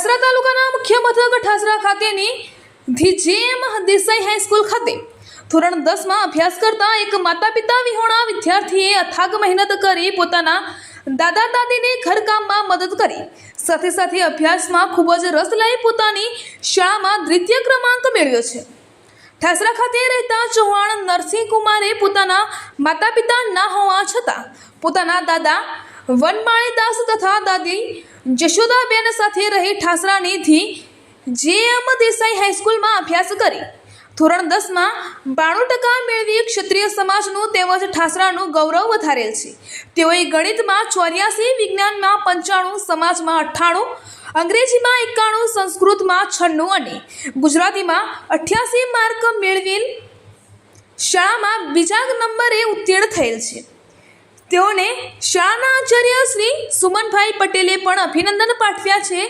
ઠાસરા તાલુકાના મુખ્ય મથક ઠાસરા ખાતેની ધીજેમ દેસાઈ હાઈસ્કૂલ ખાતે ધોરણ દસમાં અભ્યાસ કરતા એક માતા પિતા વિહોણા વિદ્યાર્થીએ અથાગ મહેનત કરી પોતાના દાદા દાદીને ઘરકામમાં મદદ કરી. સાથે સાથે અભ્યાસમાં ખૂબ જ રસ લઈ પોતાની શાળામાં દ્વિતીય ક્રમાંક મેળવ્યો છે. ઠાસરા ખાતે રહેતા ચૌહાણ નરસિંહ કુમારે પોતાના માતા પિતા ના હોવા છતાં પોતાના દાદા વનમાળી દાસ તથા દાદી જશોદાબેન સાથે રહી ઠાસરાનીથી જે એમ દેસાઈ હાઈસ્કૂલમાં અભ્યાસ કરી. ધોરણ દસમાં બાણું ટકા મેળવી ક્ષત્રિય સમાજનું તેમજ ઠાસરાનું ગૌરવ વધારેલ છે. તેઓએ ગણિતમાં ચોર્યાસી, વિજ્ઞાનમાં પંચાણું, સમાજમાં અઠ્ઠાણું, અંગ્રેજીમાં એકાણું, સંસ્કૃતમાં છન્નું અને ગુજરાતીમાં અઠ્યાસી માર્ક મેળવેલ શાળામાં બીજા નંબરે ઉત્તીર્ણ થયેલ છે. તેઓને શાળાના આચાર્ય શ્રી સુમનભાઈ પટેલે પણ અભિનંદન પાઠવ્યા છે.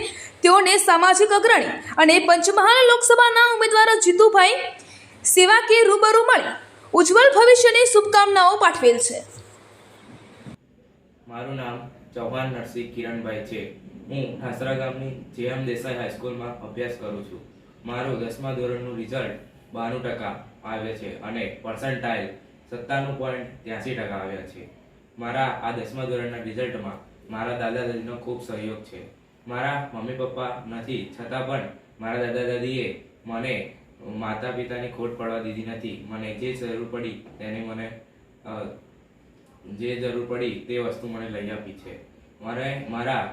તેઓને સામાજિક અગ્રણી અને પંચમહાલ લોકસભાના ઉમેદવાર જીતુભાઈ સેવાકે રૂબરૂ મળી ઉજ્જવલ ભવિષ્યની શુભકામનાઓ પાઠવેલ છે. મારું નામ ચૌહાણ નરસિંહ કિરણભાઈ છે. હું ઠાસરા ગામની જેએમ દેસાઈ હાઈસ્કૂલમાં અભ્યાસ કરું છું. મારું દસમા ધોરણનું રિઝલ્ટ બાણું ટકા આવે છે અને પર્સન્ટાઇલ સત્તાણું પોઈન્ટ ત્યાંસી ટકા આવ્યા છે. મારા આ દસમા ધોરણના રિઝલ્ટમાં મારા દાદા દાદીનો ખૂબ સહયોગ છે. મારા મમ્મી પપ્પા નથી, છતાં પણ મારા દાદા દાદીએ મને માતા પિતાની ખોટ પડવા દીધી નથી. મને જે જરૂર પડી તેની મને જે જરૂર પડી તે વસ્તુ મને લઈ આપી છે. મારે મારા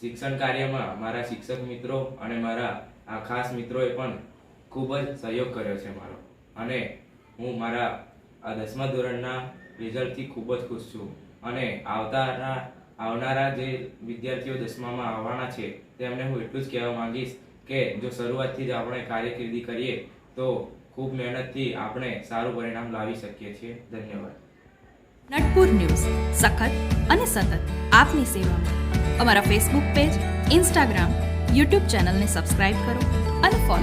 શિક્ષણ કાર્યમાં મારા શિક્ષક મિત્રો અને મારા આ ખાસ મિત્રોએ પણ ખૂબ જ સહયોગ કર્યો છે મારો. અને હું મારા આ દસમા ધોરણના રિઝલ્ટથી ખૂબ જ ખુશ છું. અને આવતાના, આવનારા જે વિદ્યાર્થીઓ દસમામાં આવવાના છે, તેમને હું એટલું જ કહેવા માંગીશ કે જો શરૂઆતથી જ આપણે કાર્યકિર્દી કરીએ, તો ખૂબ મહેનતથી આપણે સારું પરિણામ લાવી શકીએ છીએ. ધન્યવાદ. નટપુર ન્યૂઝ. સખત અને સતત આપની સેવામાં. અમારા ફેસબુક પેજ ઇન્સ્ટાગ્રામ યુટ્યુબ ચેનલને સબસ્ક્રાઇબ કરો અને ફોલો